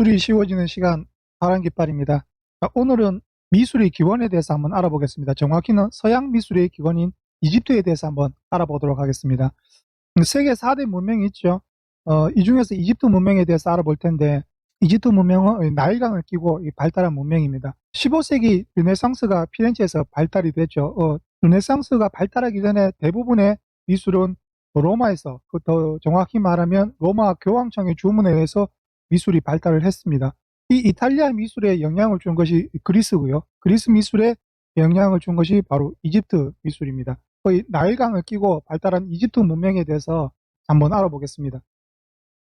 미술이 쉬워지는 시간 파란깃발입니다. 자, 오늘은 미술의 기원에 대해서 한번 알아보겠습니다. 정확히는 서양 미술의 기원인 이집트에 대해서 한번 알아보도록 하겠습니다. 음, 세계 4대 문명이 있죠. 어, 이 중에서 이집트 문명에 대해서 알아볼 텐데 이집트 문명은 나일강을 끼고 이 발달한 문명입니다. 15세기 르네상스가 피렌체에서 발달이 됐죠. 어, 르네상스가 발달하기 전에 대부분의 미술은 로마에서 그더 정확히 말하면 로마 교황청의 주문에 의해서 미술이 발달을 했습니다. 이 이탈리아 미술에 영향을 준 것이 그리스고요. 그리스 미술에 영향을 준 것이 바로 이집트 미술입니다. 거의 나일강을 끼고 발달한 이집트 문명에 대해서 한번 알아보겠습니다.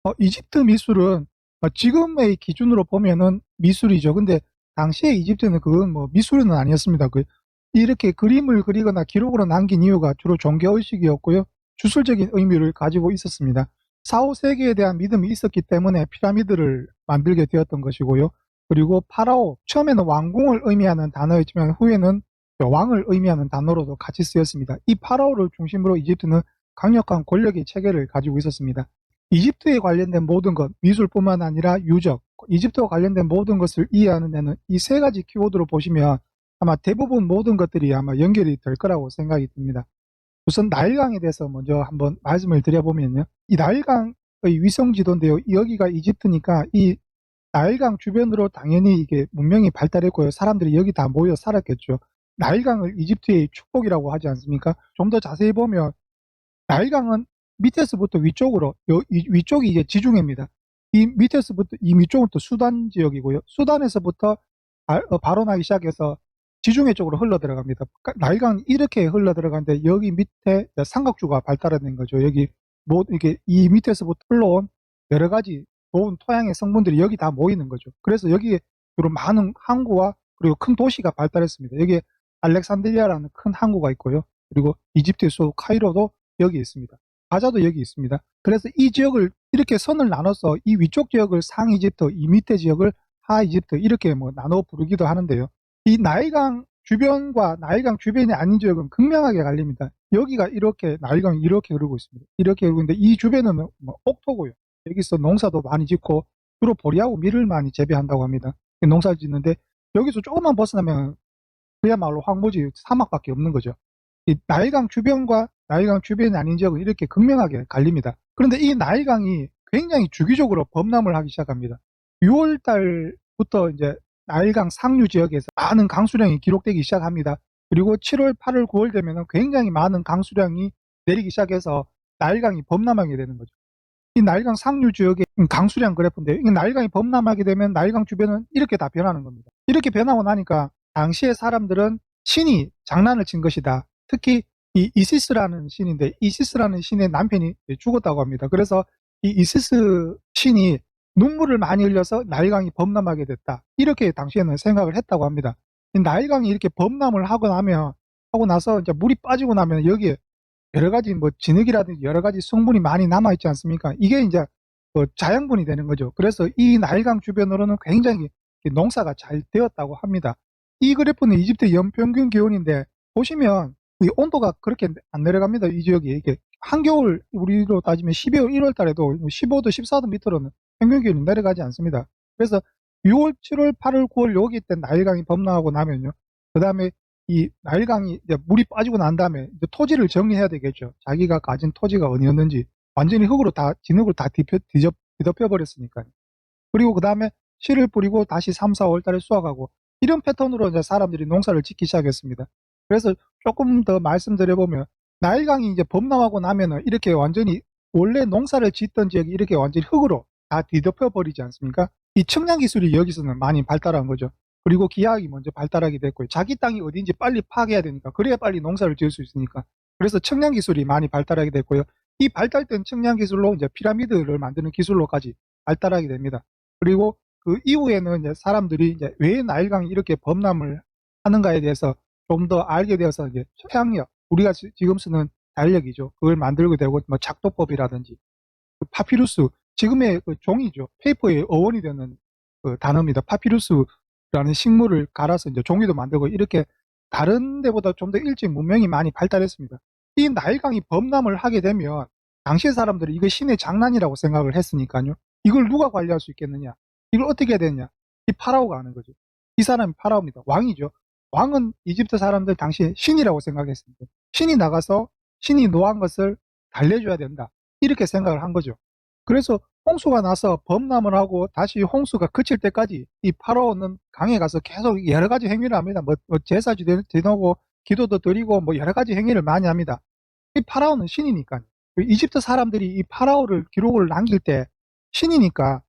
어, 이집트 미술은 어, 지금의 기준으로 보면은 미술이죠. 근데 당시에 이집트는 그건 뭐 미술은 아니었습니다. 그 이렇게 그림을 그리거나 기록으로 남긴 이유가 주로 종교 의식이었고요. 주술적인 의미를 가지고 있었습니다. 4, 5세기에 대한 믿음이 있었기 때문에 피라미드를 만들게 되었던 것이고요. 그리고 파라오, 처음에는 왕궁을 의미하는 단어였지만 후에는 왕을 의미하는 단어로도 같이 쓰였습니다. 이 파라오를 중심으로 이집트는 강력한 권력의 체계를 가지고 있었습니다. 이집트에 관련된 모든 것, 미술뿐만 아니라 유적, 이집트와 관련된 모든 것을 이해하는 데는 이 세 가지 키워드로 보시면 아마 대부분 모든 것들이 아마 연결이 될 거라고 생각이 듭니다. 우선 나일강에 대해서 먼저 한번 말씀을 드려보면요. 이 나일강의 위성 지도인데요. 여기가 이집트니까 이 나일강 주변으로 당연히 이게 문명이 발달했고요. 사람들이 여기 다 모여 살았겠죠. 나일강을 이집트의 축복이라고 하지 않습니까? 좀 더 자세히 보면 나일강은 밑에서부터 위쪽으로 요, 이, 위쪽이 이제 지중해입니다. 이 밑에서부터 이 위쪽은 또 수단 지역이고요. 수단에서부터 바, 어, 발원하기 시작해서 지중해 쪽으로 흘러 들어갑니다. 나일강이 이렇게 흘러 들어가는데 여기 밑에 삼각주가 발달된 거죠. 여기 뭐 이게 이 밑에서부터 흘러온 여러 가지 좋은 토양의 성분들이 여기 다 모이는 거죠. 그래서 여기에 주로 많은 항구와 그리고 큰 도시가 발달했습니다. 여기에 알렉산드리아라는 큰 항구가 있고요. 그리고 이집트의 수 카이로도 여기 있습니다. 가자도 여기 있습니다. 그래서 이 지역을 이렇게 선을 나눠서 이 위쪽 지역을 상 이집트, 이 밑에 지역을 하 이집트 이렇게 뭐 나눠 부르기도 하는데요. 이 나일강 주변과 나일강 주변이 아닌 지역은 극명하게 갈립니다. 여기가 이렇게 나일강이 이렇게 흐르고 있습니다. 이렇게 흐르고 있는데 이 주변은 뭐 옥토고요. 여기서 농사도 많이 짓고 주로 보리하고 밀을 많이 재배한다고 합니다. 농사 짓는데 여기서 조금만 벗어나면 그야말로 황무지 사막밖에 없는 거죠. 이 나일강 주변과 나일강 주변이 아닌 지역은 이렇게 극명하게 갈립니다. 그런데 이 나일강이 굉장히 주기적으로 범람을 하기 시작합니다. 6월 달부터 이제 나일강 상류 지역에서 많은 강수량이 기록되기 시작합니다. 그리고 7월, 8월, 9월 되면 굉장히 많은 강수량이 내리기 시작해서 나일강이 범람하게 되는 거죠. 이 나일강 상류 지역의 강수량 그래프인데 이 나일강이 범람하게 되면 나일강 주변은 이렇게 다 변하는 겁니다. 이렇게 변하고 나니까 당시의 사람들은 신이 장난을 친 것이다. 특히 이 이시스라는 신인데 이시스라는 신의 남편이 죽었다고 합니다. 그래서 이 이시스 신이 눈물을 많이 흘려서 나일강이 범람하게 됐다. 이렇게 당시에는 생각을 했다고 합니다. 나일강이 이렇게 범람을 하고 나면 하고 나서 이제 물이 빠지고 나면 여기에 여러 가지 뭐 진흙이라든지 여러 가지 성분이 많이 남아 있지 않습니까? 이게 이제 뭐 자양분이 되는 거죠. 그래서 이 나일강 주변으로는 굉장히 농사가 잘 되었다고 합니다. 이 그래프는 이집트 연평균 기온인데 보시면 이 온도가 그렇게 안 내려갑니다. 이 지역이 이게 한겨울 우리로 따지면 12월 1월 달에도 15도 14도 밑으로는 평균 기온이 내려가지 않습니다. 그래서 6월, 7월, 8월, 9월 여기 때 나일강이 범람하고 나면요. 그 다음에 이 나일강이 물이 빠지고 난 다음에 토지를 정리해야 되겠죠. 자기가 가진 토지가 어디였는지 완전히 흙으로 다 진흙을 다 뒤덮여, 뒤덮여 버렸으니까요. 그리고 그 다음에 씨를 뿌리고 다시 3, 4월 달에 수확하고 이런 패턴으로 이제 사람들이 농사를 짓기 시작했습니다. 그래서 조금 더 말씀드려보면 나일강이 이제 범람하고 나면은 이렇게 완전히 원래 농사를 짓던 지역이 이렇게 완전히 흙으로 다 뒤덮여 버리지 않습니까? 이 청량 기술이 여기서는 많이 발달한 거죠. 그리고 기하학이 먼저 발달하게 됐고요. 자기 땅이 어딘지 빨리 파괴해야 되니까 그래야 빨리 농사를 지을 수 있으니까 그래서 청량 기술이 많이 발달하게 됐고요. 이 발달된 청량 기술로 이제 피라미드를 만드는 기술로까지 발달하게 됩니다. 그리고 그 이후에는 이제 사람들이 이제 왜 나일강이 이렇게 범람을 하는가에 대해서 좀 더 알게 되어서 이제 태양력 우리가 지금 쓰는 달력이죠. 그걸 만들게 되고 뭐 작도법이라든지 그 파피루스 지금의 그 종이죠. 페이퍼의 어원이 되는 그 단어입니다. 파피루스라는 식물을 갈아서 이제 종이도 만들고 이렇게 다른 데보다 좀 더 일찍 문명이 많이 발달했습니다. 이 나일강이 범람을 하게 되면 당시의 사람들이 이거 신의 장난이라고 생각을 했으니까요. 이걸 누가 관리할 수 있겠느냐? 이걸 어떻게 해야 되느냐? 이 파라오가 하는 거죠. 이 사람이 파라오입니다. 왕이죠. 왕은 이집트 사람들 당시에 신이라고 생각했습니다. 신이 나가서 신이 노한 것을 달래줘야 된다. 이렇게 생각을 한 거죠. 그래서 홍수가 나서 범람을 하고 다시 홍수가 그칠 때까지 이 파라오는 강에 가서 계속 여러 가지 행위를 합니다. 뭐, 뭐 제사 지내고 기도도 드리고 뭐 여러 가지 행위를 많이 합니다. 이 파라오는 신이니까요. 이집트 사람들이 이 파라오를 기록을 남길 때 신이니까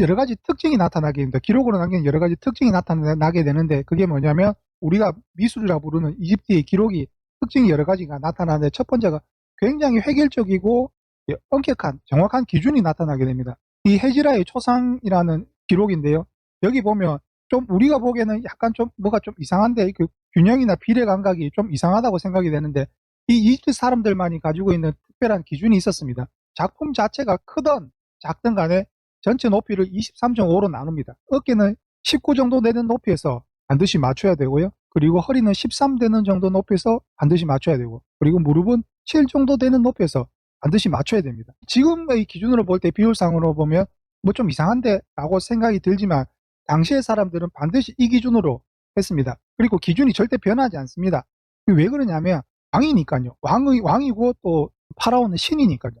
여러 가지 특징이 나타나게 됩니다. 기록으로 남기는 여러 가지 특징이 나타나게 되는데 그게 뭐냐면 우리가 미술이라 부르는 이집트의 기록이 특징이 여러 가지가 나타나는데 첫 번째가 굉장히 획일적이고 예, 엄격한 정확한 기준이 나타나게 됩니다. 이 헤지라의 초상이라는 기록인데요. 여기 보면 좀 우리가 보기에는 약간 좀 뭐가 좀 이상한데 그 균형이나 비례 감각이 좀 이상하다고 생각이 되는데 이 이집트 사람들만이 가지고 있는 특별한 기준이 있었습니다. 작품 자체가 크던 작든 간에 전체 높이를 23.5로 나눕니다. 어깨는 19 정도 되는 높이에서 반드시 맞춰야 되고요. 그리고 허리는 13 되는 정도 높이에서 반드시 맞춰야 되고 그리고 무릎은 7 정도 되는 높이에서 반드시 맞춰야 됩니다. 지금의 기준으로 볼 때 비율상으로 보면 뭐 좀 이상한데 라고 생각이 들지만 당시의 사람들은 반드시 이 기준으로 했습니다. 그리고 기준이 절대 변하지 않습니다. 왜 그러냐면 왕이니까요. 왕의, 왕이고 또 파라오는 신이니까요.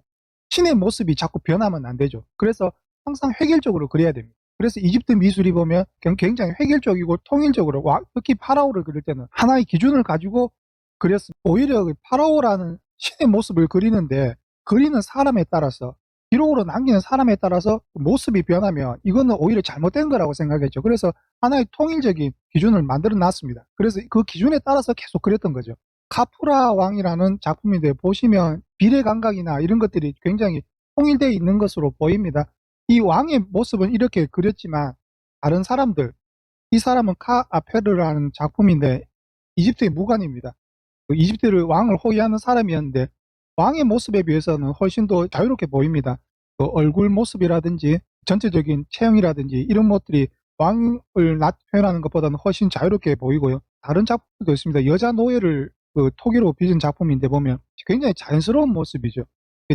신의 모습이 자꾸 변하면 안 되죠. 그래서 항상 획일적으로 그려야 됩니다. 그래서 이집트 미술이 보면 굉장히 획일적이고 통일적으로 특히 파라오를 그릴 때는 하나의 기준을 가지고 그렸습니다. 오히려 그 파라오라는 신의 모습을 그리는데 그리는 사람에 따라서 기록으로 남기는 사람에 따라서 모습이 변하면 이거는 오히려 잘못된 거라고 생각했죠. 그래서 하나의 통일적인 기준을 만들어 놨습니다. 그래서 그 기준에 따라서 계속 그렸던 거죠. 카프라 왕이라는 작품인데 보시면 비례 감각이나 이런 것들이 굉장히 통일되어 있는 것으로 보입니다. 이 왕의 모습은 이렇게 그렸지만 다른 사람들 이 사람은 카 아페르라는 작품인데 이집트의 무관입니다. 그 이집트를 왕을 호위하는 사람이었는데 왕의 모습에 비해서는 훨씬 더 자유롭게 보입니다. 그 얼굴 모습이라든지 전체적인 체형이라든지 이런 것들이 왕을 표현하는 것보다는 훨씬 자유롭게 보이고요. 다른 작품도 있습니다. 여자 노예를 그 토기로 빚은 작품인데 보면 굉장히 자연스러운 모습이죠.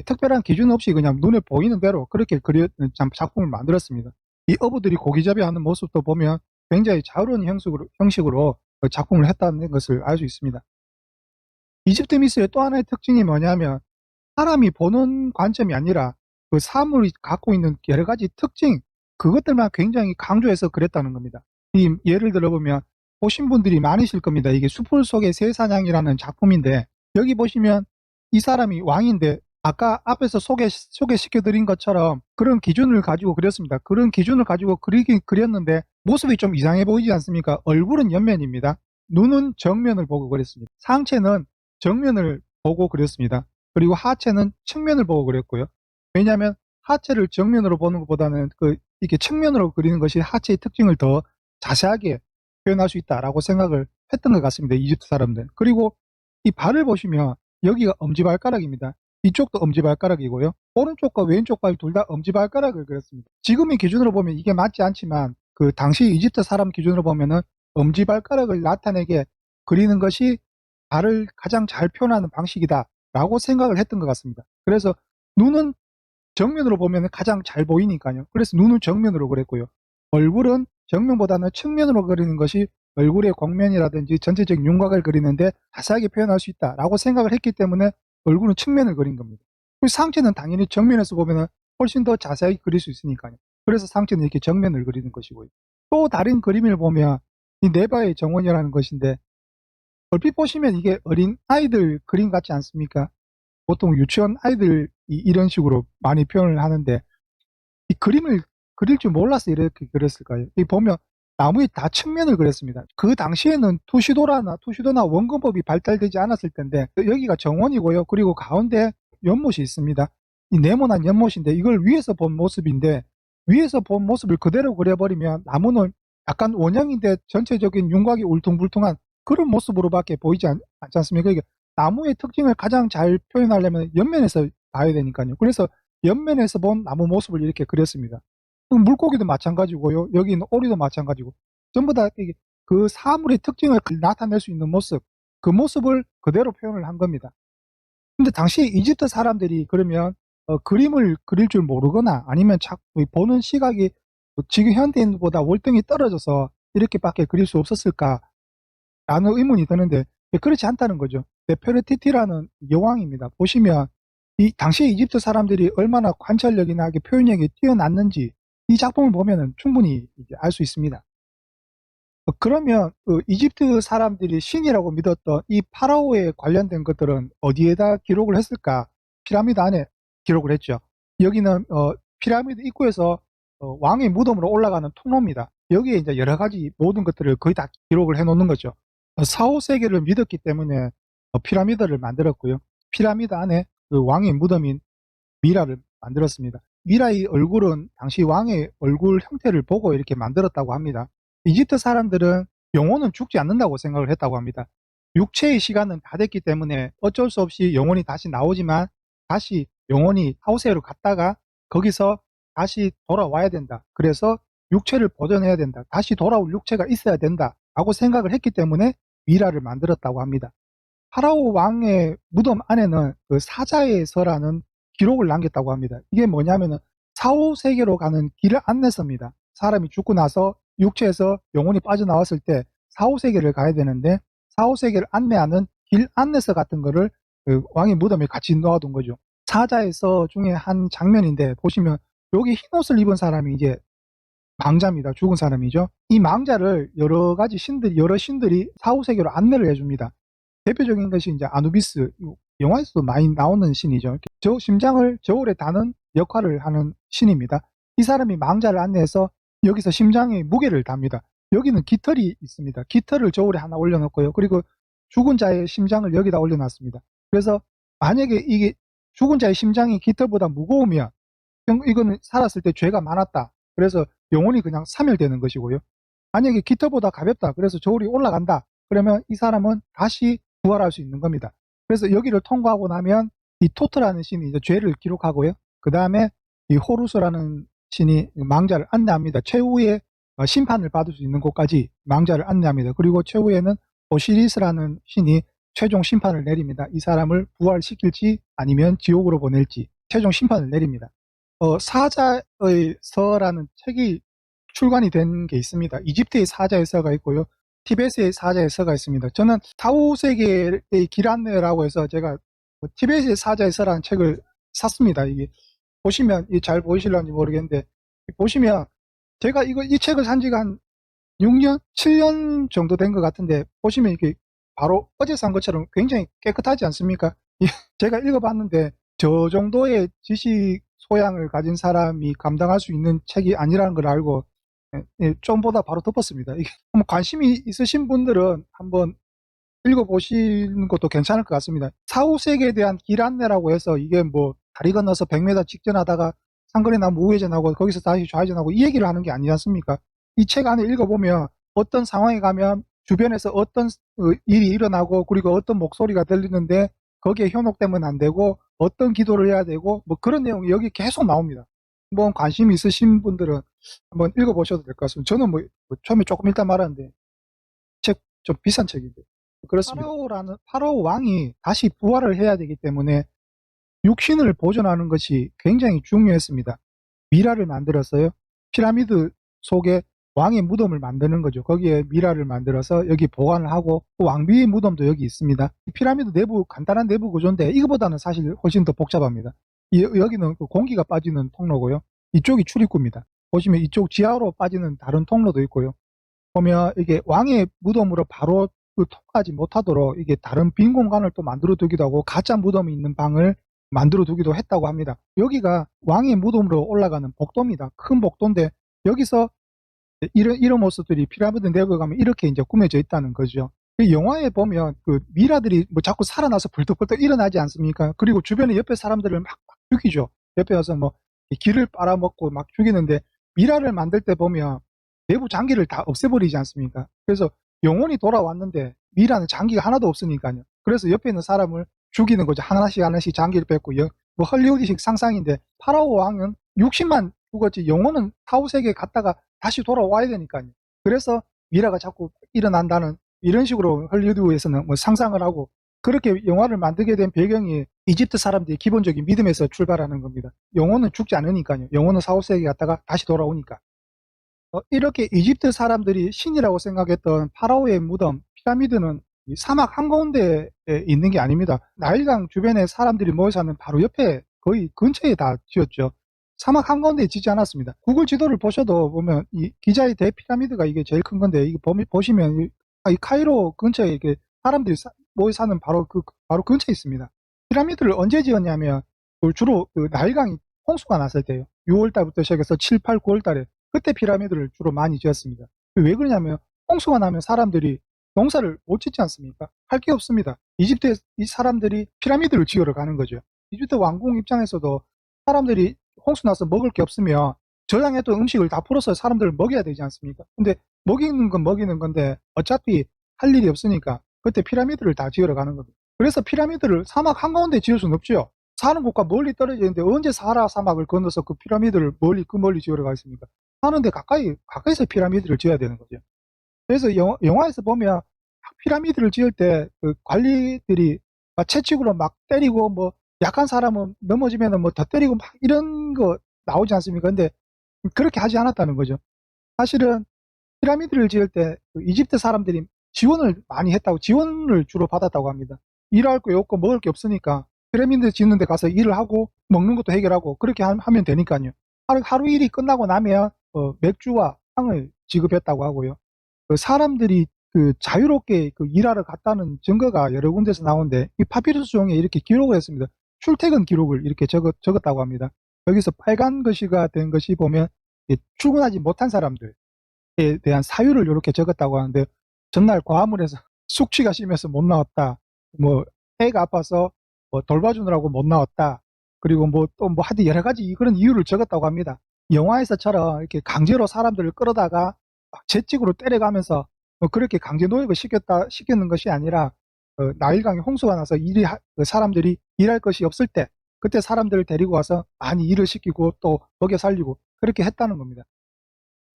특별한 기준 없이 그냥 눈에 보이는 대로 그렇게 그려 작품을 만들었습니다. 이 어부들이 고기잡이 하는 모습도 보면 굉장히 자유로운 형식으로, 형식으로 그 작품을 했다는 것을 알 수 있습니다. 이집트 미술의 또 하나의 특징이 뭐냐면 사람이 보는 관점이 아니라 그 사물이 갖고 있는 여러 가지 특징 그것들만 굉장히 강조해서 그랬다는 겁니다. 이 예를 들어보면 보신 분들이 많으실 겁니다. 이게 숲풀 속의 새사냥이라는 작품인데 여기 보시면 이 사람이 왕인데 아까 앞에서 소개, 소개시켜드린 것처럼 그런 기준을 가지고 그렸습니다. 그런 기준을 가지고 그리긴 그렸는데 모습이 좀 이상해 보이지 않습니까? 얼굴은 옆면입니다. 눈은 정면을 보고 그렸습니다. 상체는 정면을 보고 그렸습니다. 그리고 하체는 측면을 보고 그렸고요. 왜냐하면 하체를 정면으로 보는 것보다는 그 이렇게 측면으로 그리는 것이 하체의 특징을 더 자세하게 표현할 수 있다라고 생각을 했던 것 같습니다. 이집트 사람들. 그리고 이 발을 보시면 여기가 엄지발가락입니다. 이쪽도 엄지발가락이고요. 오른쪽과 왼쪽 발 둘 다 엄지발가락을 그렸습니다. 지금의 기준으로 보면 이게 맞지 않지만 그 당시 이집트 사람 기준으로 보면은 엄지발가락을 나타내게 그리는 것이 발을 가장 잘 표현하는 방식이다 라고 생각을 했던 것 같습니다. 그래서 눈은 정면으로 보면 가장 잘 보이니까요. 그래서 눈은 정면으로 그랬고요. 얼굴은 정면보다는 측면으로 그리는 것이 얼굴의 광면이라든지 전체적인 윤곽을 그리는데 자세하게 표현할 수 있다라고 생각을 했기 때문에 얼굴은 측면을 그린 겁니다. 상체는 당연히 정면에서 보면 훨씬 더 자세하게 그릴 수 있으니까요. 그래서 상체는 이렇게 정면을 그리는 것이고요. 또 다른 그림을 보면 이 네바의 정원이라는 것인데 얼핏 보시면 이게 어린 아이들 그림 같지 않습니까? 보통 유치원 아이들이 이런 식으로 많이 표현을 하는데 이 그림을 그릴 줄 몰라서 이렇게 그렸을까요? 이 보면 나무의 다 측면을 그렸습니다. 그 당시에는 투시도라나 투시도나 원근법이 발달되지 않았을 텐데 여기가 정원이고요. 그리고 가운데 연못이 있습니다. 이 네모난 연못인데 이걸 위에서 본 모습인데 위에서 본 모습을 그대로 그려버리면 나무는 약간 원형인데 전체적인 윤곽이 울퉁불퉁한 그런 모습으로밖에 보이지 않, 지 않습니까? 이게 나무의 특징을 가장 잘 표현하려면 옆면에서 봐야 되니까요. 그래서 옆면에서 본 나무 모습을 이렇게 그렸습니다. 물고기도 마찬가지고요. 여기 있는 오리도 마찬가지고 전부 다 그 사물의 특징을 나타낼 수 있는 모습 그 모습을 그대로 표현을 한 겁니다. 근데 당시 이집트 사람들이 그러면 어, 그림을 그릴 줄 모르거나 아니면 자, 보는 시각이 뭐 지금 현대인보다 월등히 떨어져서 이렇게밖에 그릴 수 없었을까? 라는 의문이 드는데 그렇지 않다는 거죠. 네페르티티라는 여왕입니다. 보시면 이 당시에 이집트 사람들이 얼마나 관찰력이나 표현력이 뛰어났는지 이 작품을 보면 충분히 알 수 있습니다. 어, 그러면 그 이집트 사람들이 신이라고 믿었던 이 파라오에 관련된 것들은 어디에다 기록을 했을까? 피라미드 안에 기록을 했죠. 여기는 어, 피라미드 입구에서 어, 왕의 무덤으로 올라가는 통로입니다. 여기에 이제 여러 가지 모든 것들을 거의 다 기록을 해놓는 거죠. 어, 사후 세계를 믿었기 때문에 어, 피라미드를 만들었고요. 피라미드 안에 그 왕의 무덤인 미라를 만들었습니다. 미라의 얼굴은 당시 왕의 얼굴 형태를 보고 이렇게 만들었다고 합니다. 이집트 사람들은 영혼은 죽지 않는다고 생각을 했다고 합니다. 육체의 시간은 다 됐기 때문에 어쩔 수 없이 영혼이 다시 나오지만 다시 영혼이 하우세로 갔다가 거기서 다시 돌아와야 된다. 그래서 육체를 보존해야 된다. 다시 돌아올 육체가 있어야 된다. 라고 생각을 했기 때문에 미라를 만들었다고 합니다. 파라오 왕의 무덤 안에는 그 사자의 서라는 기록을 남겼다고 합니다. 이게 뭐냐면은 사후 세계로 가는 길을 안내서입니다. 사람이 죽고 나서 육체에서 영혼이 빠져나왔을 때 사후 세계를 가야 되는데 사후 세계를 안내하는 길 안내서 같은 거를 그 왕의 무덤에 같이 넣어둔 거죠. 사자에서 중에 한 장면인데 보시면 여기 흰 옷을 입은 사람이 이제 망자입니다. 죽은 사람이죠. 이 망자를 여러 가지 신들이 여러 신들이 사후 세계로 안내를 해줍니다. 대표적인 것이 이제 아누비스 영화에서도 많이 나오는 신이죠. 저 심장을 저울에 다는 역할을 하는 신입니다. 이 사람이 망자를 안내해서 여기서 심장의 무게를 답니다. 여기는 깃털이 있습니다. 깃털을 저울에 하나 올려놓고요. 그리고 죽은 자의 심장을 여기다 올려놨습니다. 그래서 만약에 이게 죽은 자의 심장이 깃털보다 무거우면 이거는 살았을 때 죄가 많았다. 그래서 영혼이 그냥 사멸되는 것이고요. 만약에 깃털보다 가볍다. 그래서 저울이 올라간다. 그러면 이 사람은 다시 부활할 수 있는 겁니다. 그래서 여기를 통과하고 나면 이 토트라는 신이 이제 죄를 기록하고요. 그 다음에 이 호루스라는 신이 망자를 안내합니다. 최후의 어, 심판을 받을 수 있는 곳까지 망자를 안내합니다. 그리고 최후에는 오시리스라는 신이 최종 심판을 내립니다. 이 사람을 부활시킬지 아니면 지옥으로 보낼지 최종 심판을 내립니다. 어, 사자의 서라는 책이 출간이 된 게 있습니다. 이집트의 사자의 서가 있고요. 티베트의 사자의 서가 있습니다. 저는 타우 세계의 길 안내라고 해서 제가 뭐 티베트의 사자의 서라는 책을 샀습니다. 이게 보시면 잘 보이실런지 모르겠는데 보시면 제가 이거 이 책을 산 지가 한 6년, 7년 정도 된 것 같은데 보시면 이게 바로 어제 산 것처럼 굉장히 깨끗하지 않습니까? 제가 읽어봤는데 저 정도의 지식 소양을 가진 사람이 감당할 수 있는 책이 아니라는 걸 알고 예, 예, 좀보다 바로 덮었습니다. 관심이 있으신 분들은 한번 읽어보시는 것도 괜찮을 것 같습니다. 사후 세계에 대한 길 안내라고 해서 이게 뭐 다리 건너서 100m 직전하다가 상거리 나무 우회전하고 거기서 다시 좌회전하고 이 얘기를 하는 게 아니지 않습니까? 이 책 안에 읽어보면 어떤 상황에 가면 주변에서 어떤 어, 일이 일어나고 그리고 어떤 목소리가 들리는데 거기에 현혹되면 안 되고 어떤 기도를 해야 되고 뭐 그런 내용이 여기 계속 나옵니다. 뭐 관심 있으신 분들은 한번 읽어보셔도 될 것 같습니다. 저는 뭐, 뭐 처음에 조금 읽다 말았는데 책 좀 비싼 책인데 그렇습니다. 파라오라는 파라오 왕이 다시 부활을 해야 되기 때문에 육신을 보존하는 것이 굉장히 중요했습니다. 미라를 만들었어요. 피라미드 속에 왕의 무덤을 만드는 거죠. 거기에 미라를 만들어서 여기 보관을 하고 왕비의 무덤도 여기 있습니다. 피라미드 내부 간단한 내부 구조인데 이거보다는 사실 훨씬 더 복잡합니다. 이, 여기는 그 공기가 빠지는 통로고요. 이쪽이 출입구입니다. 보시면 이쪽 지하로 빠지는 다른 통로도 있고요. 보면 이게 왕의 무덤으로 바로 그 통하지 못하도록 이게 다른 빈 공간을 또 만들어 두기도 하고 가짜 무덤이 있는 방을 만들어 두기도 했다고 합니다. 여기가 왕의 무덤으로 올라가는 복도입니다. 큰 복도인데 여기서 이런 이런 모습들이 피라미드 내부에 가면 이렇게 이제 꾸며져 있다는 거죠. 그 영화에 보면 그 미라들이 뭐 자꾸 살아나서 벌떡벌떡 일어나지 않습니까? 그리고 주변에 옆에 사람들을 막, 막 죽이죠. 옆에 와서 뭐 길을 빨아먹고 막 죽이는데 미라를 만들 때 보면 내부 장기를 다 없애버리지 않습니까? 그래서 영혼이 돌아왔는데 미라는 장기가 하나도 없으니까요. 그래서 옆에 있는 사람을 죽이는 거죠. 하나씩 하나씩 장기를 뺏고 뭐 헐리우드식 상상인데 파라오 왕은 60만 죽었지 영혼은 타우 세계에 갔다가 다시 돌아와야 되니까요. 그래서 미라가 자꾸 일어난다는 이런 식으로 헐리우드에서는 뭐 상상을 하고 그렇게 영화를 만들게 된 배경이 이집트 사람들이 기본적인 믿음에서 출발하는 겁니다. 영혼은 죽지 않으니까요. 영혼은 사후 세계에 갔다가 다시 돌아오니까. 어, 이렇게 이집트 사람들이 신이라고 생각했던 파라오의 무덤, 피라미드는 이 사막 한가운데에 있는 게 아닙니다. 나일강 주변에 사람들이 모여 사는 바로 옆에 거의 근처에 다 지었죠. 사막 한가운데에 짓지 않았습니다. 구글 지도를 보셔도 보면 이 기자의 대피라미드가 이게 제일 큰 건데 보미- 보시면 이, 아, 이 카이로 근처에 이렇게 사람들이 사- 모여 사는 바로 그 바로 근처에 있습니다. 피라미드를 언제 지었냐면 그 주로 그 나일강이 홍수가 났을 때요. 6월 달부터 시작해서 7, 8, 9월 달에 그때 피라미드를 주로 많이 지었습니다. 왜 그러냐면 홍수가 나면 사람들이 농사를 못 짓지 않습니까? 할 게 없습니다. 이집트에 이 사람들이 피라미드를 지으러 가는 거죠. 이집트 왕궁 입장에서도 사람들이 홍수 나서 먹을 게 없으면 저장했던 음식을 다 풀어서 사람들을 먹여야 되지 않습니까? 근데 먹이는 건 먹이는 건데 어차피 할 일이 없으니까 그때 피라미드를 다 지으러 가는 겁니다. 그래서 피라미드를 사막 한가운데 지을 수는 없죠. 사는 곳과 멀리 떨어져 있는데 언제 사하라 사막을 건너서 그 피라미드를 멀리 그 멀리 지으러 가겠습니까? 사는데 가까이 가까이서 피라미드를 지어야 되는 거죠. 그래서 영, 영화에서 보면 피라미드를 지을 때 그 관리들이 막 채찍으로 막 때리고 뭐 약한 사람은 넘어지면은 뭐더 때리고 막 이런 거 나오지 않습니까? 근데 그렇게 하지 않았다는 거죠. 사실은 피라미드를 지을 때그 이집트 사람들이 지원을 많이 했다고 지원을 주로 받았다고 합니다. 일할 거 없고 먹을 게 없으니까 피라미드 짓는 데 가서 일을 하고 먹는 것도 해결하고 그렇게 하- 하면 되니까요. 하루, 하루 일이 끝나고 나면 어, 맥주와 빵을 지급했다고 하고요. 그 사람들이 그 자유롭게 그 일하러 갔다는 증거가 여러 군데서 나오는데 이 파피루스 종에 이렇게 기록을 했습니다. 출퇴근 기록을 이렇게 적었, 적었다고 합니다. 여기서 빨간 글씨가 된 것이 보면 이 출근하지 못한 사람들에 대한 사유를 이렇게 적었다고 하는데 전날 과물에서 숙취가 심해서 못 나왔다. 뭐 애가 아파서 뭐 돌봐주느라고 못 나왔다. 그리고 뭐 또뭐 하여튼 여러 가지 그런 이유를 적었다고 합니다. 영화에서처럼 이렇게 강제로 사람들을 끌어다가 막 채찍으로 때려가면서 뭐 그렇게 강제 노역을 시켰다 시키는 것이 아니라 어, 나일강에 홍수가 나서 일이 하- 그 사람들이 일할 것이 없을 때 그때 사람들을 데리고 와서 많이 일을 시키고 또 먹여 살리고 그렇게 했다는 겁니다.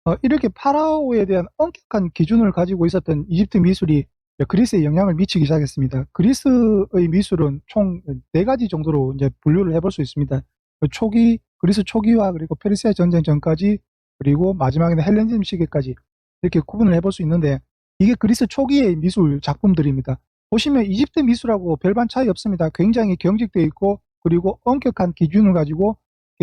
어, 이렇게 파라오에 대한 엄격한 기준을 가지고 있었던 이집트 미술이 그리스에 영향을 미치기 시작했습니다. 그리스의 미술은 총 네 가지 정도로 이제 분류를 해볼 수 있습니다. 그 초기 그리스 초기와 그리고 페르시아 전쟁 전까지 그리고 마지막에는 헬레니즘 시기까지 이렇게 구분을 해볼 수 있는데 이게 그리스 초기의 미술 작품들입니다. 보시면 이집트 미술하고 별반 차이 없습니다. 굉장히 경직되어 있고 그리고 엄격한 기준을 가지고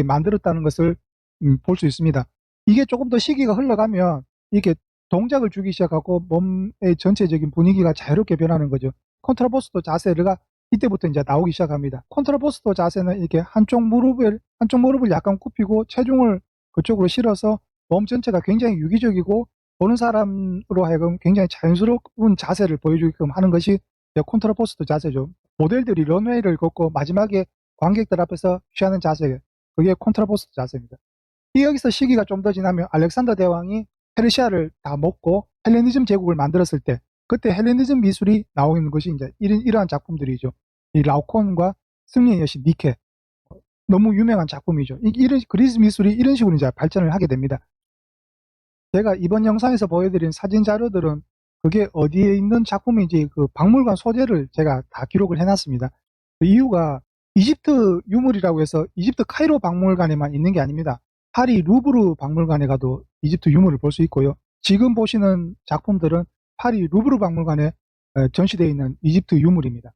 만들었다는 것을 음, 볼 수 있습니다. 이게 조금 더 시기가 흘러가면 이렇게 동작을 주기 시작하고 몸의 전체적인 분위기가 자유롭게 변하는 거죠. 콘트라포스토 자세가 이때부터 이제 나오기 시작합니다. 콘트라포스토 자세는 이렇게 한쪽 무릎을 한쪽 무릎을 약간 굽히고 체중을 그쪽으로 실어서 몸 전체가 굉장히 유기적이고 보는 사람으로 하여금 굉장히 자연스러운 자세를 보여주게끔 하는 것이 콘트라포스토 자세죠. 모델들이 런웨이를 걷고 마지막에 관객들 앞에서 취하는 자세, 그게 콘트라포스토 자세입니다. 이 여기서 시기가 좀 더 지나면 알렉산더 대왕이 페르시아를 다 먹고 헬레니즘 제국을 만들었을 때 그때 헬레니즘 미술이 나오는 것이 이제 이러한 작품들이죠. 이 라오콘과 승리의 여신 니케 너무 유명한 작품이죠. 이- 이런 그리스 미술이 이런 식으로 이제 발전을 하게 됩니다. 제가 이번 영상에서 보여드린 사진 자료들은 그게 어디에 있는 작품인지 그 박물관 소재를 제가 다 기록을 해놨습니다. 그 이유가 이집트 유물이라고 해서 이집트 카이로 박물관에만 있는 게 아닙니다. 파리 루브르 박물관에 가도 이집트 유물을 볼 수 있고요. 지금 보시는 작품들은 파리 루브르 박물관에 어, 전시되어 있는 이집트 유물입니다.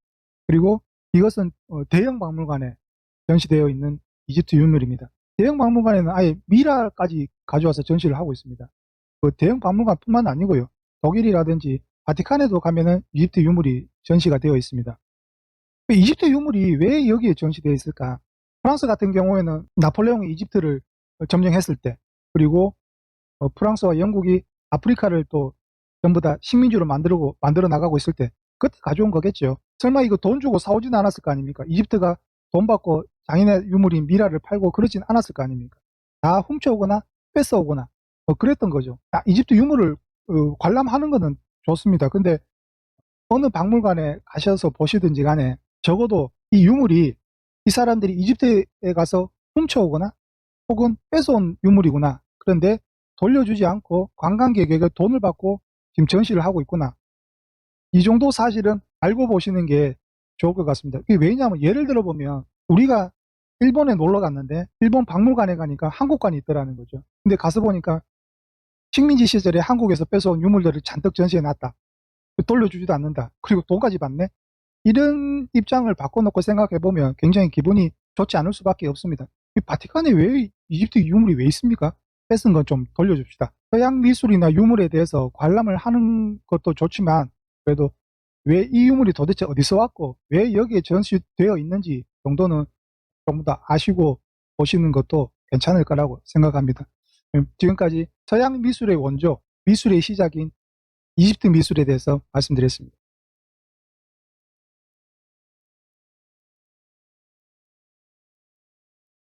그리고 이것은 어, 대형 박물관에 전시되어 있는 이집트 유물입니다. 대형 박물관에는 아예 미라까지 가져와서 전시를 하고 있습니다. 그 대형 박물관뿐만 아니고요. 독일이라든지 바티칸에도 가면은 이집트 유물이 전시가 되어 있습니다. 그 이집트 유물이 왜 여기에 전시되어 있을까? 프랑스 같은 경우에는 나폴레옹이 이집트를 점령했을 때 그리고 어, 프랑스와 영국이 아프리카를 또 전부 다 식민지로 만들고 만들어 나가고 있을 때 그때 가져온 거겠죠. 설마 이거 돈 주고 사오지는 않았을 거 아닙니까? 이집트가 돈 받고 장인의 유물인 미라를 팔고 그러진 않았을 거 아닙니까? 다 훔쳐오거나 뺏어오거나 뭐 그랬던 거죠. 아, 이집트 유물을 어, 관람하는 거는 좋습니다. 근데 어느 박물관에 가셔서 보시든지 간에 적어도 이 유물이 이 사람들이 이집트에 가서 훔쳐오거나 혹은 뺏어온 유물이구나. 그런데 돌려주지 않고 관광객에게 돈을 받고 지금 전시를 하고 있구나. 이 정도 사실은 알고 보시는 게 좋을 것 같습니다. 왜냐하면 예를 들어 보면 우리가 일본에 놀러 갔는데 일본 박물관에 가니까 한국관이 있더라는 거죠. 근데 가서 보니까 식민지 시절에 한국에서 뺏어온 유물들을 잔뜩 전시해 놨다. 돌려주지도 않는다. 그리고 돈까지 받네. 이런 입장을 바꿔놓고 생각해 보면 굉장히 기분이 좋지 않을 수밖에 없습니다. 이 바티칸에 왜 이집트 유물이 왜 있습니까? 뺏은 건 좀 돌려줍시다. 서양 미술이나 유물에 대해서 관람을 하는 것도 좋지만 그래도 왜 이 유물이 도대체 어디서 왔고 왜 여기에 전시되어 있는지 정도는 좀더 아시고 보시는 것도 괜찮을 거라고 생각합니다. 음, 지금까지 서양 미술의 원조, 미술의 시작인 이집트 미술에 대해서 말씀드렸습니다.